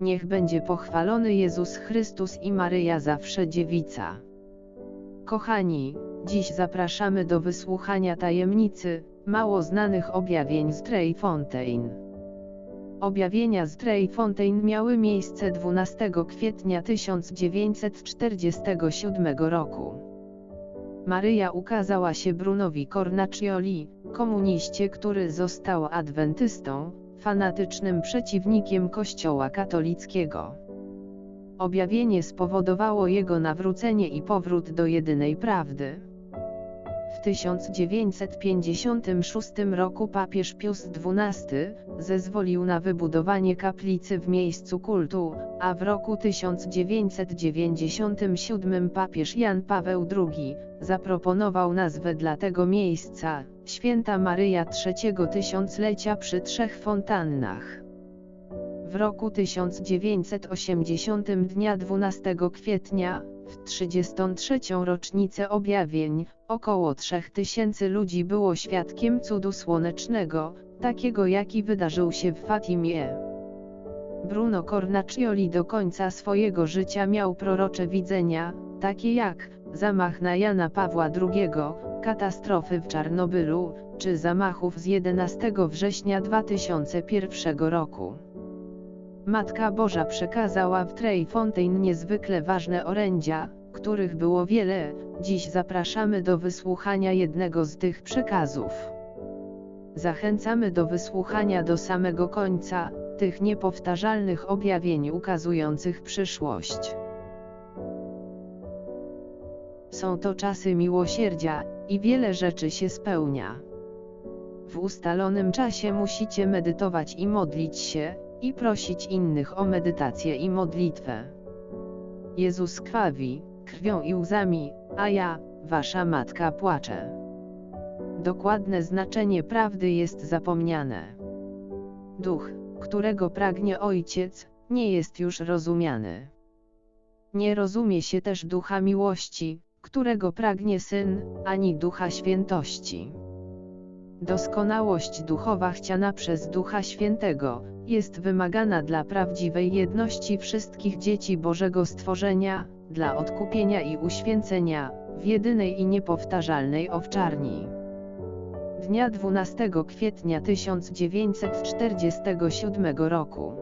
Niech będzie pochwalony Jezus Chrystus i Maryja zawsze dziewica. Kochani, dziś zapraszamy do wysłuchania tajemnicy, mało znanych objawień z Treyfontaine. Objawienia z Treyfontaine miały miejsce 12 kwietnia 1947 roku. Maryja ukazała się Brunowi Cornaccioli, komuniście, który został adwentystą, fanatycznym przeciwnikiem Kościoła katolickiego. Objawienie spowodowało jego nawrócenie i powrót do jedynej prawdy. W 1956 roku papież Pius XII zezwolił na wybudowanie kaplicy w miejscu kultu, a w roku 1997 papież Jan Paweł II zaproponował nazwę dla tego miejsca Święta Maryja trzeciego tysiąclecia przy trzech fontannach. W roku 1980 dnia 12 kwietnia, w 33. rocznicę objawień, około 3000 ludzi było świadkiem cudu słonecznego, takiego jaki wydarzył się w Fatimie. Bruno Cornaccioli do końca swojego życia miał prorocze widzenia, takie jak zamach na Jana Pawła II, katastrofy w Czarnobylu, czy zamachów z 11 września 2001 roku. Matka Boża przekazała w Treyfontaine niezwykle ważne orędzia, których było wiele, dziś zapraszamy do wysłuchania jednego z tych przekazów. Zachęcamy do wysłuchania do samego końca, tych niepowtarzalnych objawień ukazujących przyszłość. Są to czasy miłosierdzia, i wiele rzeczy się spełnia. W ustalonym czasie musicie medytować i modlić się, i prosić innych o medytację i modlitwę. Jezus krwawi, krwią i łzami, a ja, wasza matka płaczę. Dokładne znaczenie prawdy jest zapomniane. Duch, którego pragnie Ojciec, nie jest już rozumiany. Nie rozumie się też ducha miłości, którego pragnie Syn, ani ducha świętości. Doskonałość duchowa chciana przez Ducha Świętego, jest wymagana dla prawdziwej jedności wszystkich dzieci Bożego stworzenia, dla odkupienia i uświęcenia, w jedynej i niepowtarzalnej owczarni. Dnia 12 kwietnia 1947 roku.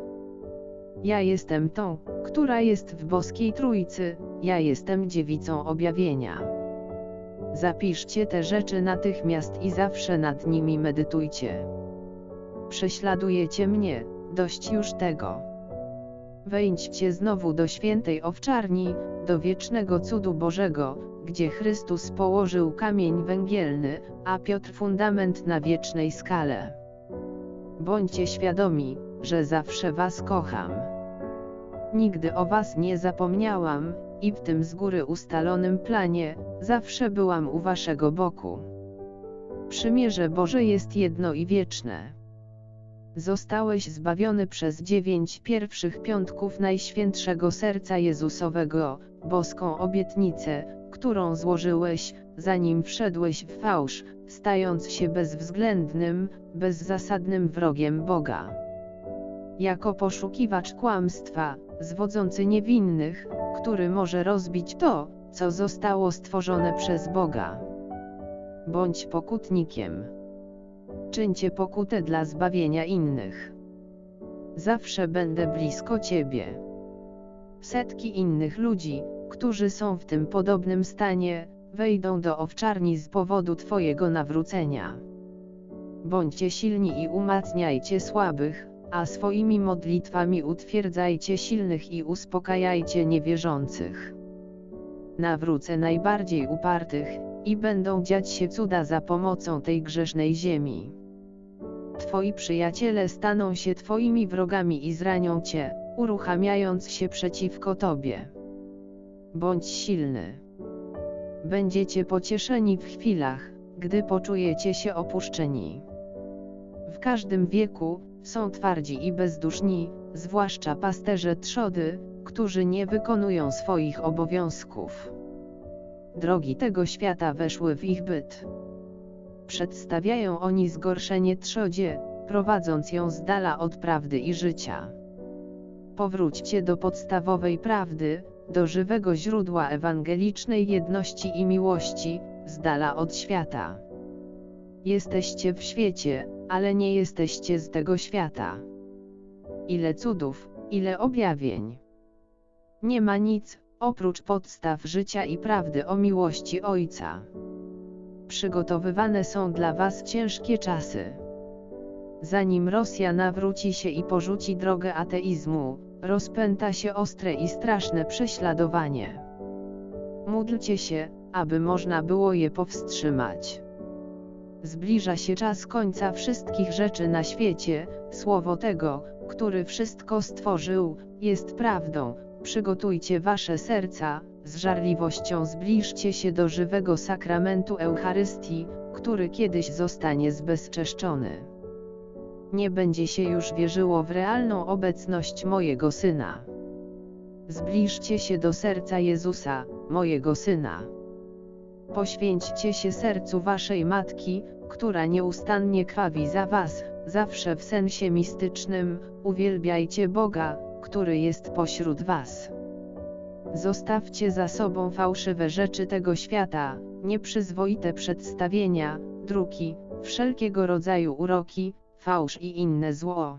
Ja jestem tą, która jest w boskiej trójcy, ja jestem dziewicą objawienia. Zapiszcie te rzeczy natychmiast i zawsze nad nimi medytujcie. Prześladujecie mnie, dość już tego. Wejdźcie znowu do świętej owczarni, do wiecznego cudu Bożego, gdzie Chrystus położył kamień węgielny, a Piotr fundament na wiecznej skale. Bądźcie świadomi, że zawsze Was kocham. Nigdy o Was nie zapomniałam, i w tym z góry ustalonym planie, zawsze byłam u Waszego boku. Przymierze Boże jest jedno i wieczne. Zostałeś zbawiony przez dziewięć pierwszych piątków Najświętszego Serca Jezusowego, boską obietnicę, którą złożyłeś, zanim wszedłeś w fałsz, stając się bezwzględnym, bezzasadnym wrogiem Boga. Jako poszukiwacz kłamstwa, zwodzący niewinnych, który może rozbić to, co zostało stworzone przez Boga. Bądź pokutnikiem. Czyńcie pokutę dla zbawienia innych. Zawsze będę blisko Ciebie. Setki innych ludzi, którzy są w tym podobnym stanie, wejdą do owczarni z powodu Twojego nawrócenia. Bądźcie silni i umacniajcie słabych, a swoimi modlitwami utwierdzajcie silnych i uspokajajcie niewierzących. Nawrócę najbardziej upartych, i będą dziać się cuda za pomocą tej grzesznej ziemi. Twoi przyjaciele staną się Twoimi wrogami i zranią Cię, uruchamiając się przeciwko Tobie. Bądź silny. Będziecie pocieszeni w chwilach, gdy poczujecie się opuszczeni. W każdym wieku, są twardzi i bezduszni, zwłaszcza pasterze trzody, którzy nie wykonują swoich obowiązków. Drogi tego świata weszły w ich byt. Przedstawiają oni zgorszenie trzodzie, prowadząc ją z dala od prawdy i życia. powróćcie do podstawowej prawdy, do żywego źródła ewangelicznej jedności i miłości, z dala od świata. Jesteście w świecie, ale nie jesteście z tego świata. Ile cudów, ile objawień. Nie ma nic, oprócz podstaw życia i prawdy o miłości Ojca. Przygotowywane są dla Was ciężkie czasy. Zanim Rosja nawróci się i porzuci drogę ateizmu, rozpęta się ostre i straszne prześladowanie. Módlcie się, aby można było je powstrzymać. Zbliża się czas końca wszystkich rzeczy na świecie, słowo tego, który wszystko stworzył, jest prawdą. Przygotujcie wasze serca, z żarliwością zbliżcie się do żywego sakramentu Eucharystii, który kiedyś zostanie zbezczeszczony. Nie będzie się już wierzyło w realną obecność mojego Syna. Zbliżcie się do serca Jezusa, mojego Syna. Poświęćcie się sercu waszej Matki, która nieustannie krwawi za was, zawsze w sensie mistycznym, uwielbiajcie Boga, który jest pośród was. Zostawcie za sobą fałszywe rzeczy tego świata, nieprzyzwoite przedstawienia, druki, wszelkiego rodzaju uroki, fałsz i inne zło.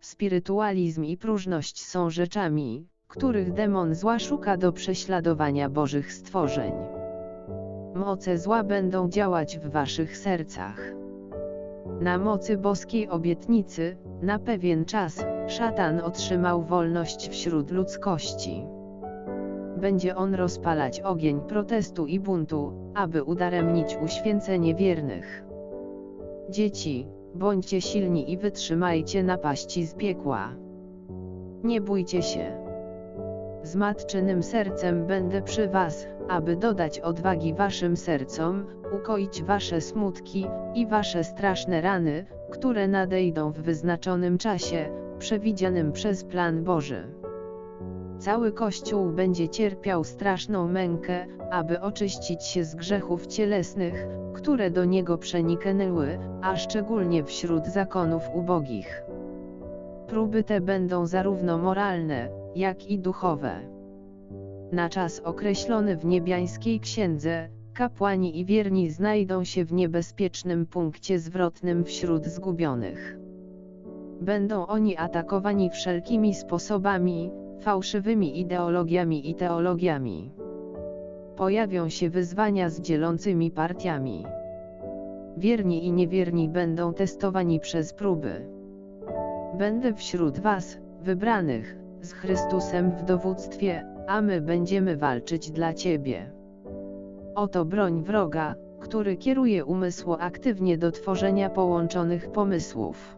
Spirytualizm i próżność są rzeczami, których demon zła szuka do prześladowania Bożych stworzeń. Moce zła będą działać w waszych sercach. Na mocy boskiej obietnicy, na pewien czas, szatan otrzymał wolność wśród ludzkości. Będzie on rozpalać ogień protestu i buntu, aby udaremnić uświęcenie wiernych. Dzieci, bądźcie silni i wytrzymajcie napaści z piekła. Nie bójcie się. Z matczynym sercem będę przy was, aby dodać odwagi waszym sercom, ukoić wasze smutki i wasze straszne rany, które nadejdą w wyznaczonym czasie, przewidzianym przez plan Boży. Cały Kościół będzie cierpiał straszną mękę, aby oczyścić się z grzechów cielesnych, które do niego przeniknęły, a szczególnie wśród zakonów ubogich. Próby te będą zarówno moralne, jak i duchowe. Na czas określony w niebiańskiej księdze, kapłani i wierni znajdą się w niebezpiecznym punkcie zwrotnym wśród zgubionych. Będą oni atakowani wszelkimi sposobami, fałszywymi ideologiami i teologiami. Pojawią się wyzwania z dzielącymi partiami. Wierni i niewierni będą testowani przez próby. Będę wśród Was, wybranych, z Chrystusem w dowództwie, a my będziemy walczyć dla Ciebie. Oto broń wroga, który kieruje umysł aktywnie do tworzenia połączonych pomysłów.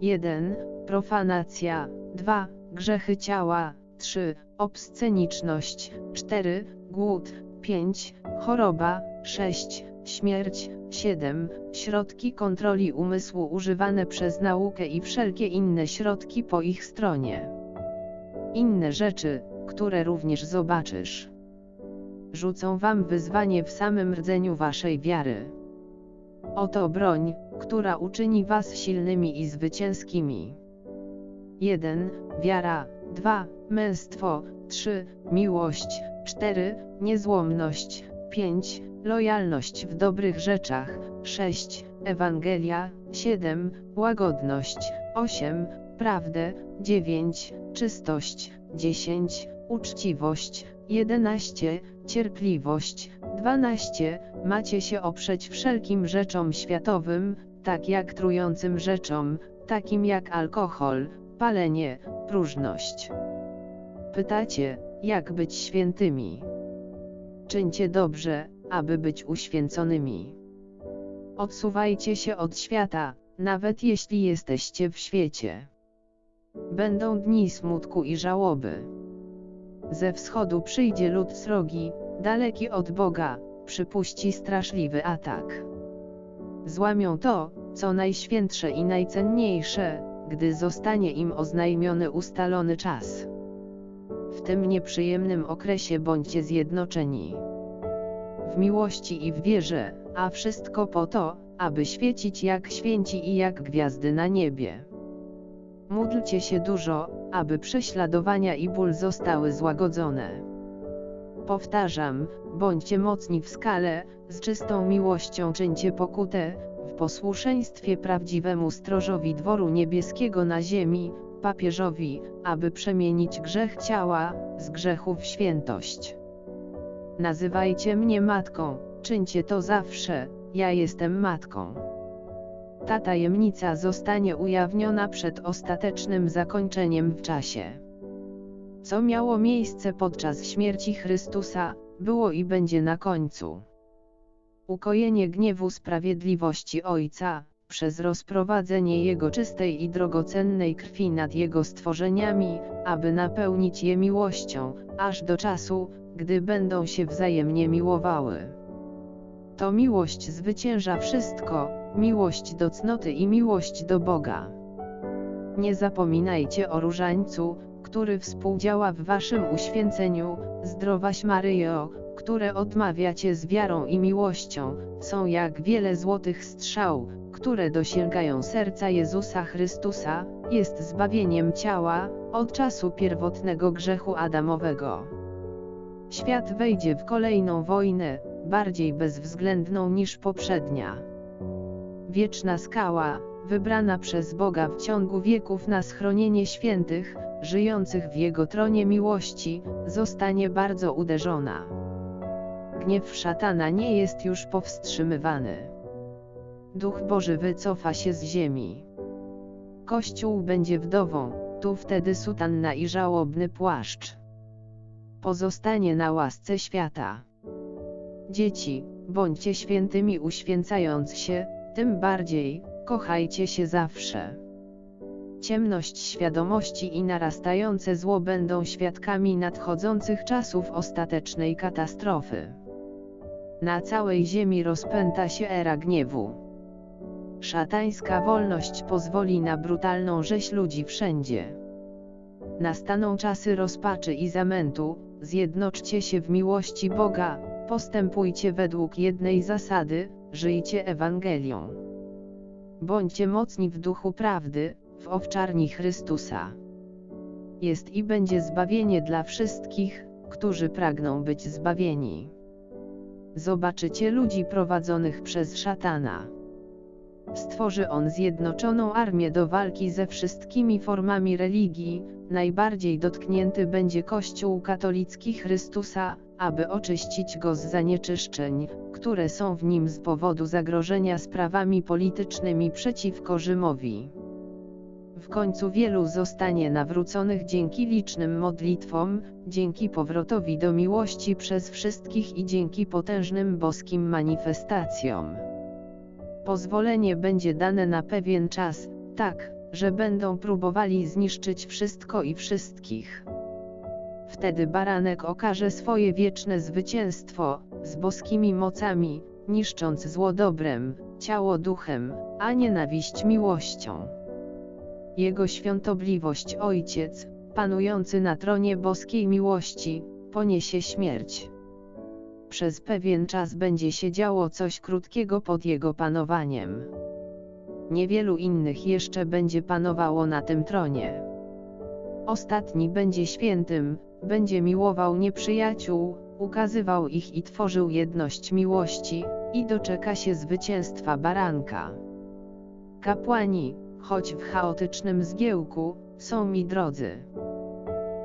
1. Profanacja 2. Grzechy ciała 3. Obsceniczność 4. Głód 5. Choroba 6. Śmierć 7. Środki kontroli umysłu używane przez naukę i wszelkie inne środki po ich stronie. Inne rzeczy, które również zobaczysz. Rzucą wam wyzwanie w samym rdzeniu waszej wiary. Oto broń, która uczyni was silnymi i zwycięskimi. 1. Wiara 2. Męstwo 3. Miłość 4. Niezłomność 5. Lojalność w dobrych rzeczach 6. Ewangelia 7. Łagodność 8. Prawdę 9. Czystość 10. Uczciwość 11. Cierpliwość 12. Macie się oprzeć wszelkim rzeczom światowym, tak jak trującym rzeczom, takim jak alkohol, palenie, próżność. Pytacie, jak być świętymi? Czyńcie dobrze, aby być uświęconymi. Odsuwajcie się od świata, nawet jeśli jesteście w świecie. Będą dni smutku i żałoby. Ze wschodu przyjdzie lud srogi, daleki od Boga, przypuści straszliwy atak. Złamią to, co najświętsze i najcenniejsze, gdy zostanie im oznajmiony ustalony czas. W tym nieprzyjemnym okresie bądźcie zjednoczeni. W miłości i w wierze, a wszystko po to, aby świecić jak święci i jak gwiazdy na niebie. Módlcie się dużo, aby prześladowania i ból zostały złagodzone. Powtarzam, bądźcie mocni w skale, z czystą miłością czyńcie pokutę, w posłuszeństwie prawdziwemu strożowi dworu niebieskiego na ziemi, papieżowi, aby przemienić grzech ciała, z grzechów w świętość. Nazywajcie mnie matką, czyńcie to zawsze, ja jestem matką. Ta tajemnica zostanie ujawniona przed ostatecznym zakończeniem w czasie. Co miało miejsce podczas śmierci Chrystusa, było i będzie na końcu. Ukojenie gniewu sprawiedliwości Ojca, przez rozprowadzenie Jego czystej i drogocennej krwi nad Jego stworzeniami, aby napełnić je miłością, aż do czasu, gdy będą się wzajemnie miłowały. To miłość zwycięża wszystko, miłość do cnoty i miłość do Boga. Nie zapominajcie o różańcu, który współdziała w waszym uświęceniu, zdrowaś Maryjo, które odmawiacie z wiarą i miłością, są jak wiele złotych strzał, które dosięgają serca Jezusa Chrystusa, jest zbawieniem ciała, od czasu pierwotnego grzechu Adamowego. Świat wejdzie w kolejną wojnę, bardziej bezwzględną niż poprzednia. Wieczna skała, wybrana przez Boga w ciągu wieków na schronienie świętych, żyjących w Jego tronie miłości, zostanie bardzo uderzona. Gniew szatana nie jest już powstrzymywany. Duch Boży wycofa się z ziemi. Kościół będzie wdową, tu wtedy sutanna i żałobny płaszcz. Pozostanie na łasce świata. Dzieci, bądźcie świętymi uświęcając się, tym bardziej, kochajcie się zawsze. Ciemność świadomości i narastające zło będą świadkami nadchodzących czasów ostatecznej katastrofy. Na całej ziemi rozpęta się era gniewu. Szatańska wolność pozwoli na brutalną rzeź ludzi wszędzie. Nastaną czasy rozpaczy i zamętu, zjednoczcie się w miłości Boga, postępujcie według jednej zasady, żyjcie Ewangelią. Bądźcie mocni w duchu prawdy, w owczarni Chrystusa. Jest i będzie zbawienie dla wszystkich, którzy pragną być zbawieni. Zobaczycie ludzi prowadzonych przez szatana. Stworzy on zjednoczoną armię do walki ze wszystkimi formami religii, najbardziej dotknięty będzie Kościół katolicki Chrystusa, aby oczyścić go z zanieczyszczeń, które są w nim z powodu zagrożenia sprawami politycznymi przeciwko Rzymowi. W końcu wielu zostanie nawróconych dzięki licznym modlitwom, dzięki powrotowi do miłości przez wszystkich i dzięki potężnym boskim manifestacjom. Pozwolenie będzie dane na pewien czas, tak, że będą próbowali zniszczyć wszystko i wszystkich. Wtedy baranek okaże swoje wieczne zwycięstwo, z boskimi mocami, niszcząc zło dobrem, ciało duchem, a nienawiść miłością. Jego świątobliwość Ojciec, panujący na tronie boskiej miłości, poniesie śmierć. Przez pewien czas będzie się działo coś krótkiego pod jego panowaniem. Niewielu innych jeszcze będzie panowało na tym tronie. Ostatni będzie świętym, będzie miłował nieprzyjaciół, ukazywał ich i tworzył jedność miłości, i doczeka się zwycięstwa baranka. Kapłani, choć w chaotycznym zgiełku, są mi drodzy.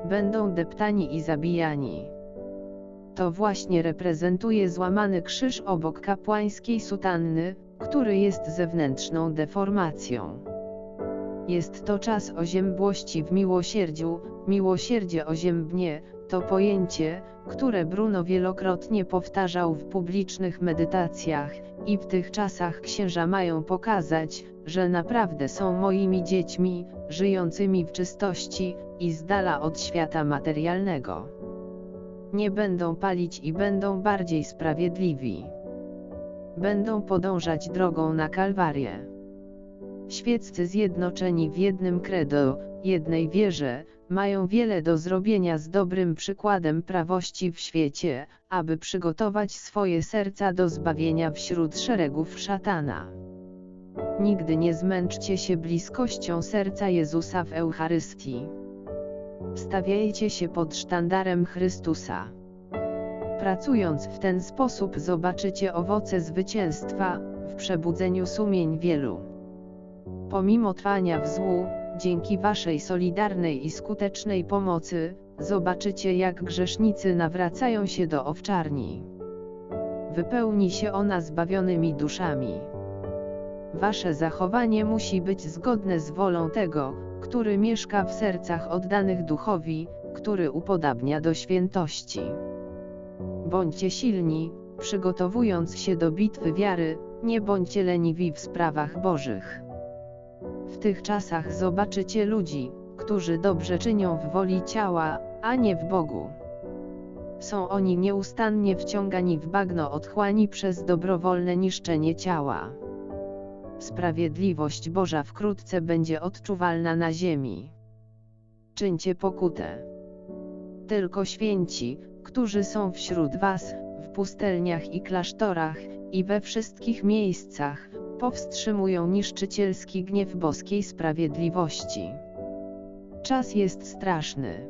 Będą deptani i zabijani. To właśnie reprezentuje złamany krzyż obok kapłańskiej sutanny, który jest zewnętrzną deformacją. Jest to czas oziębłości w miłosierdziu, miłosierdzie oziębnie, to pojęcie, które Bruno wielokrotnie powtarzał w publicznych medytacjach, i w tych czasach księża mają pokazać, że naprawdę są moimi dziećmi, żyjącymi w czystości i z dala od świata materialnego. Nie będą palić i będą bardziej sprawiedliwi. Będą podążać drogą na Kalwarię. Świeccy zjednoczeni w jednym credo, jednej wierze, mają wiele do zrobienia z dobrym przykładem prawości w świecie, aby przygotować swoje serca do zbawienia wśród szeregów szatana. Nigdy nie zmęczcie się bliskością serca Jezusa w Eucharystii. Stawiajcie się pod sztandarem Chrystusa. Pracując w ten sposób zobaczycie owoce zwycięstwa, w przebudzeniu sumień wielu. Pomimo trwania w złu, dzięki Waszej solidarnej i skutecznej pomocy, zobaczycie jak grzesznicy nawracają się do owczarni. Wypełni się ona zbawionymi duszami. Wasze zachowanie musi być zgodne z wolą tego, który mieszka w sercach oddanych duchowi, który upodabnia do świętości. Bądźcie silni, przygotowując się do bitwy wiary, nie bądźcie leniwi w sprawach bożych. W tych czasach zobaczycie ludzi, którzy dobrze czynią w woli ciała, a nie w Bogu. Są oni nieustannie wciągani w bagno otchłani przez dobrowolne niszczenie ciała. Sprawiedliwość Boża wkrótce będzie odczuwalna na ziemi. Czyńcie pokutę. Tylko święci, którzy są wśród was, w pustelniach i klasztorach, i we wszystkich miejscach, powstrzymują niszczycielski gniew boskiej sprawiedliwości. Czas jest straszny.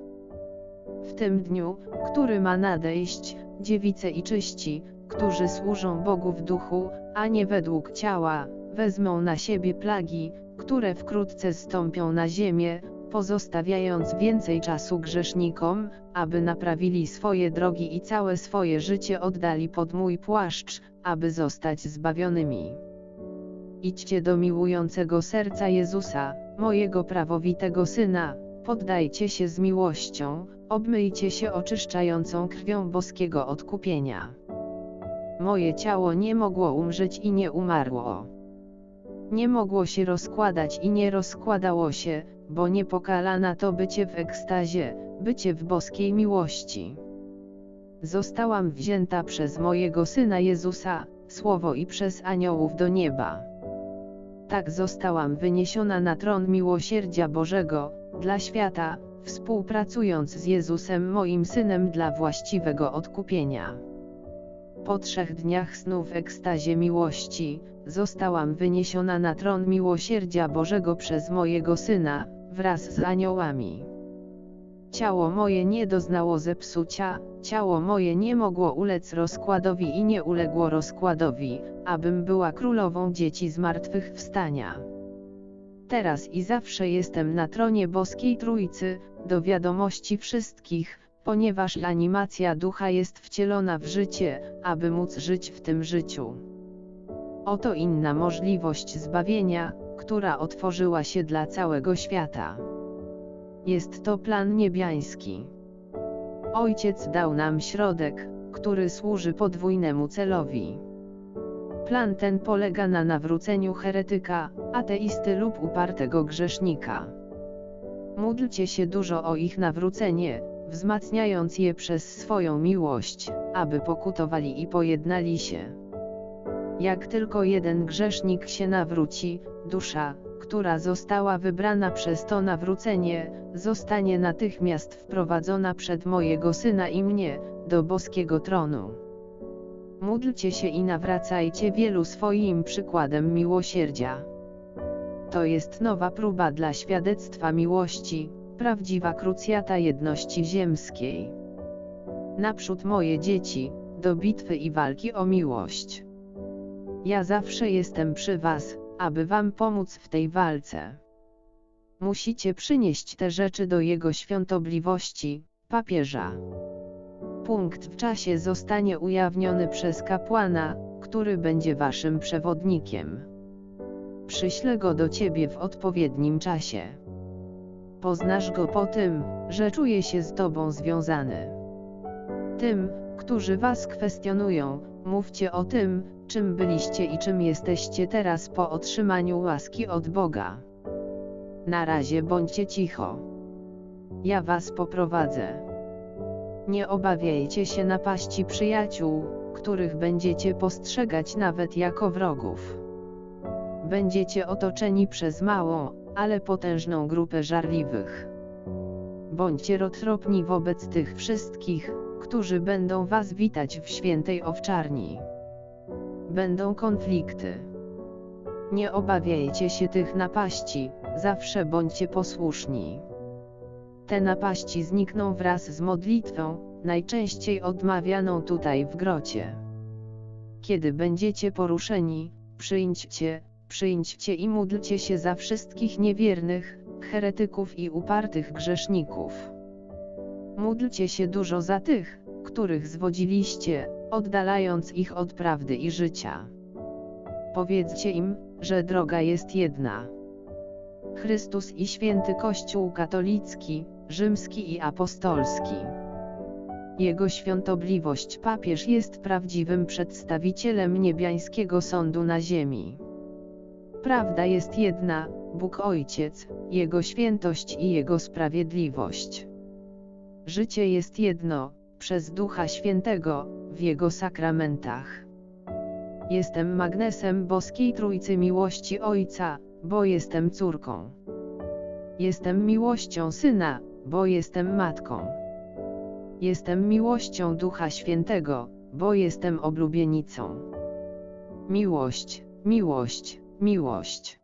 W tym dniu, który ma nadejść, dziewice i czyści, którzy służą Bogu w duchu, a nie według ciała, wezmą na siebie plagi, które wkrótce stąpią na ziemię, pozostawiając więcej czasu grzesznikom, aby naprawili swoje drogi i całe swoje życie oddali pod mój płaszcz, aby zostać zbawionymi. Idźcie do miłującego serca Jezusa, mojego prawowitego Syna, poddajcie się z miłością, obmyjcie się oczyszczającą krwią boskiego odkupienia. Moje ciało nie mogło umrzeć i nie umarło. Nie mogło się rozkładać i nie rozkładało się, bo nie pokala to bycie w ekstazie, bycie w boskiej miłości. Zostałam wzięta przez mojego Syna Jezusa, Słowo i przez aniołów do nieba. Tak zostałam wyniesiona na tron miłosierdzia Bożego, dla świata, współpracując z Jezusem moim Synem dla właściwego odkupienia. Po trzech dniach snu w ekstazie miłości, zostałam wyniesiona na tron miłosierdzia Bożego przez mojego Syna, wraz z aniołami. Ciało moje nie doznało zepsucia, ciało moje nie mogło ulec rozkładowi i nie uległo rozkładowi, abym była królową dzieci zmartwychwstania. Teraz i zawsze jestem na tronie boskiej Trójcy, do wiadomości wszystkich, ponieważ animacja ducha jest wcielona w życie, aby móc żyć w tym życiu. Oto inna możliwość zbawienia, która otworzyła się dla całego świata. Jest to plan niebiański. Ojciec dał nam środek, który służy podwójnemu celowi. Plan ten polega na nawróceniu heretyka, ateisty lub upartego grzesznika. Módlcie się dużo o ich nawrócenie, wzmacniając je przez swoją miłość, aby pokutowali i pojednali się. Jak tylko jeden grzesznik się nawróci, dusza, która została wybrana przez to nawrócenie, zostanie natychmiast wprowadzona przed mojego Syna i mnie, do boskiego tronu. Módlcie się i nawracajcie wielu swoim przykładem miłosierdzia. To jest nowa próba dla świadectwa miłości, prawdziwa krucjata jedności ziemskiej. Naprzód moje dzieci, do bitwy i walki o miłość. Ja zawsze jestem przy Was, aby Wam pomóc w tej walce. Musicie przynieść te rzeczy do Jego świątobliwości, papieża. Punkt w czasie zostanie ujawniony przez kapłana, który będzie Waszym przewodnikiem. Przyślę go do Ciebie w odpowiednim czasie. Poznasz go po tym, że czuje się z Tobą związany. Tym, którzy Was kwestionują, mówcie o tym, czym byliście i czym jesteście teraz po otrzymaniu łaski od Boga. Na razie bądźcie cicho. Ja was poprowadzę. Nie obawiajcie się napaści przyjaciół, których będziecie postrzegać nawet jako wrogów. Będziecie otoczeni przez małą, ale potężną grupę żarliwych. Bądźcie roztropni wobec tych wszystkich, którzy będą was witać w świętej owczarni będą konflikty. Nie obawiajcie się tych napaści, zawsze bądźcie posłuszni. Te napaści znikną wraz z modlitwą, najczęściej odmawianą tutaj w grocie. Kiedy będziecie poruszeni, przyjdźcie, przyjdźcie i módlcie się za wszystkich niewiernych, heretyków i upartych grzeszników. Módlcie się dużo za tych, których zwodziliście, oddalając ich od prawdy i życia. Powiedzcie im, że droga jest jedna. Chrystus i święty Kościół katolicki, rzymski i apostolski. Jego świątobliwość papież jest prawdziwym przedstawicielem niebiańskiego sądu na ziemi. Prawda jest jedna, Bóg Ojciec, Jego świętość i Jego sprawiedliwość. Życie jest jedno, przez Ducha Świętego, w Jego sakramentach. Jestem magnesem boskiej Trójcy Miłości Ojca, bo jestem córką. Jestem miłością Syna, bo jestem matką. Jestem miłością Ducha Świętego, bo jestem oblubienicą. Miłość, miłość, miłość.